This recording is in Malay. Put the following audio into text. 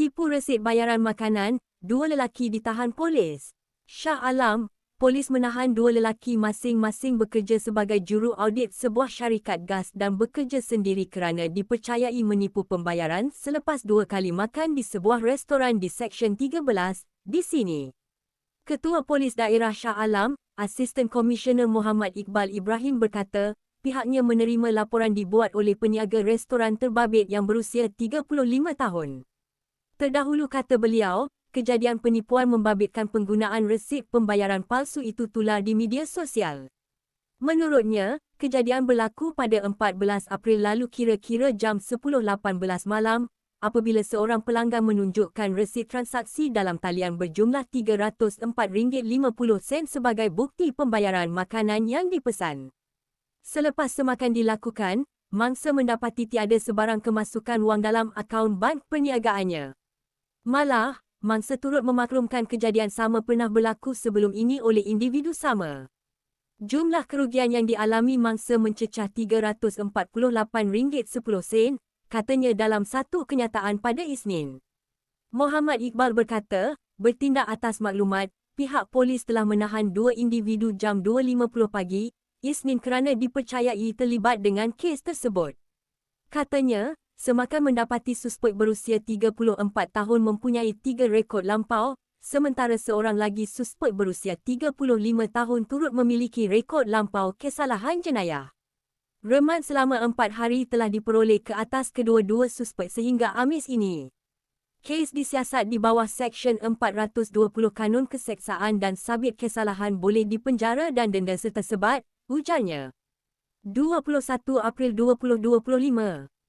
Tipu resit bayaran makanan, dua lelaki ditahan polis. Shah Alam, polis menahan dua lelaki masing-masing bekerja sebagai juru audit sebuah syarikat gas dan bekerja sendiri kerana dipercayai menipu pembayaran selepas dua kali makan di sebuah restoran di Seksyen 13, di sini. Ketua Polis Daerah Shah Alam, Asisten Komisioner Muhammad Iqbal Ibrahim berkata, pihaknya menerima laporan dibuat oleh peniaga restoran terbabit yang berusia 35 tahun. Terdahulu kata beliau, kejadian penipuan membabitkan penggunaan resip pembayaran palsu itu tular di media sosial. Menurutnya, kejadian berlaku pada 14 April lalu kira-kira jam 10.18 malam apabila seorang pelanggan menunjukkan resip transaksi dalam talian berjumlah RM304.50 sebagai bukti pembayaran makanan yang dipesan. Selepas semakan dilakukan, mangsa mendapati tiada sebarang kemasukan wang dalam akaun bank perniagaannya. Malah, mangsa turut memaklumkan kejadian sama pernah berlaku sebelum ini oleh individu sama. Jumlah kerugian yang dialami mangsa mencecah RM348.10 katanya dalam satu kenyataan pada Isnin. Muhammad Iqbal berkata, bertindak atas maklumat, pihak polis telah menahan dua individu jam 2.50 pagi Isnin kerana dipercayai terlibat dengan kes tersebut. Katanya, semakan mendapati suspek berusia 34 tahun mempunyai tiga rekod lampau, sementara seorang lagi suspek berusia 35 tahun turut memiliki rekod lampau kesalahan jenayah. Remand selama empat hari telah diperoleh ke atas kedua-dua suspek sehingga Amis ini. Kes disiasat di bawah Seksyen 420 Kanun Keseksaan dan sabit kesalahan boleh dipenjara dan denda setersebat, ujarnya. 21 April 2025